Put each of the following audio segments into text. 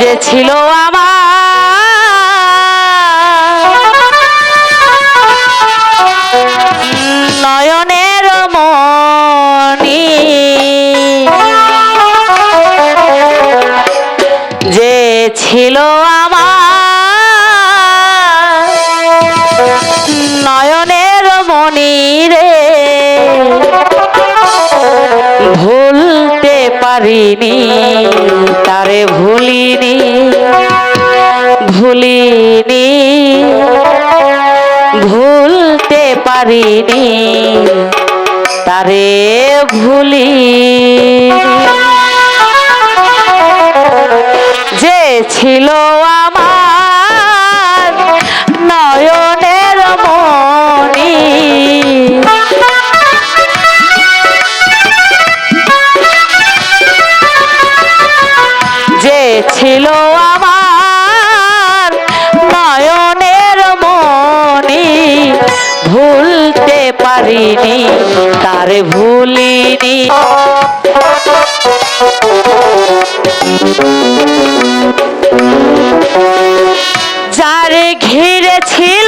যে ছিল আমার নয়নের মনি যে ছিল আমার নয়নের রে। ভুলতে পারিনি। তারে ভুলিনি ভুলিনি ভুলতে পারিনি। তারে ভুলি ছিল আমার নয়নের মনি ভুলতে পারিনি তার ভুলিনি। যার ঘিরে ছিল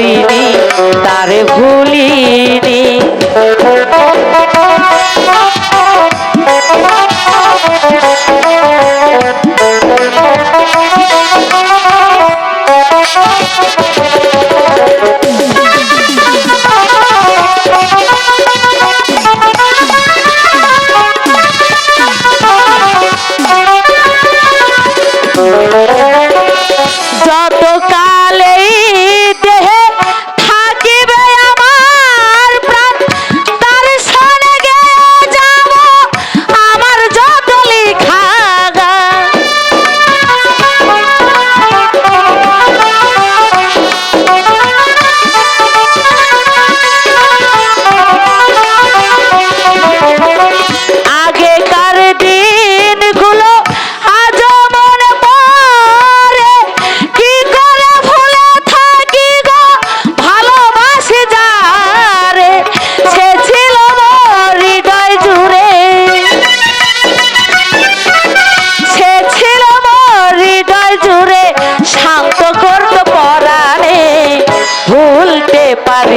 পারিনি তার ভুলিনি।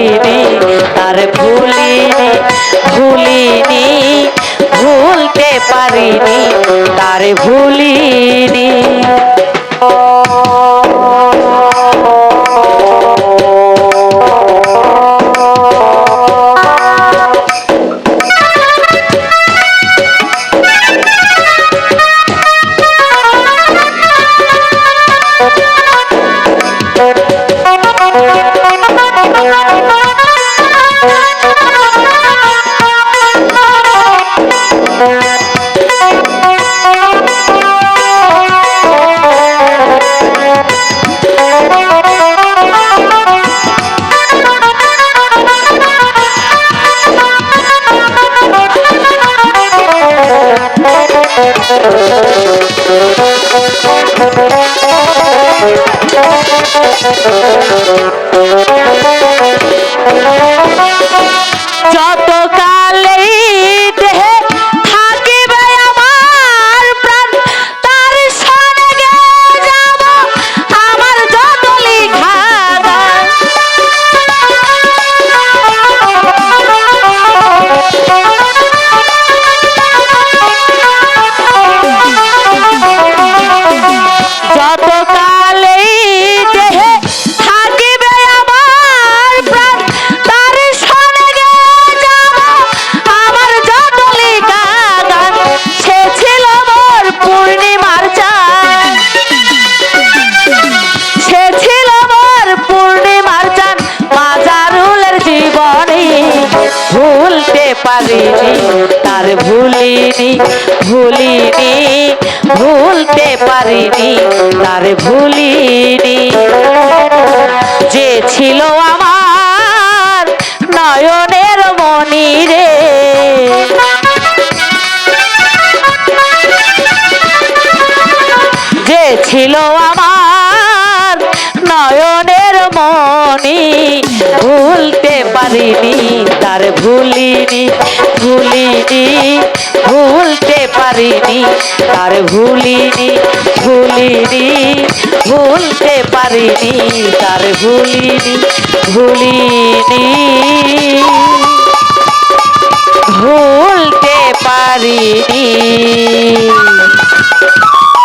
পারিনি তার ভুলিনি ভুলিনি ভুলতে পারিনি তার ভুলিনি। পারিনি তার ভুলিনি ভুলিনি ভুলতে পারিনি তার ভুলিনি যে ছিল আমার নয়নের মনি রে। যে ছিল আমার নয়নের মনি ভুলতে পারিনি, তার ভুলিনি ভুলিনি, ভুলতে পারিনি, তার ভুলিনি ভুলিনি, ভুলতে পারিনি, তার ভুলিনি ভুলিনি, ভুলতে পারিনি।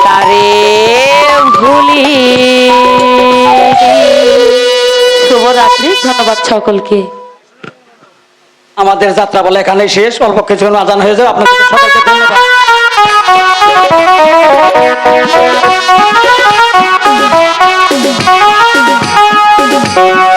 তারে ভুলি ধন্যবাদ সকলকে। আমাদের যাত্রা বলে এখানে শেষ। অল্প কিছু আজান হয়ে যাবে। আপনাদের সকলকে ধন্যবাদ। Thank you.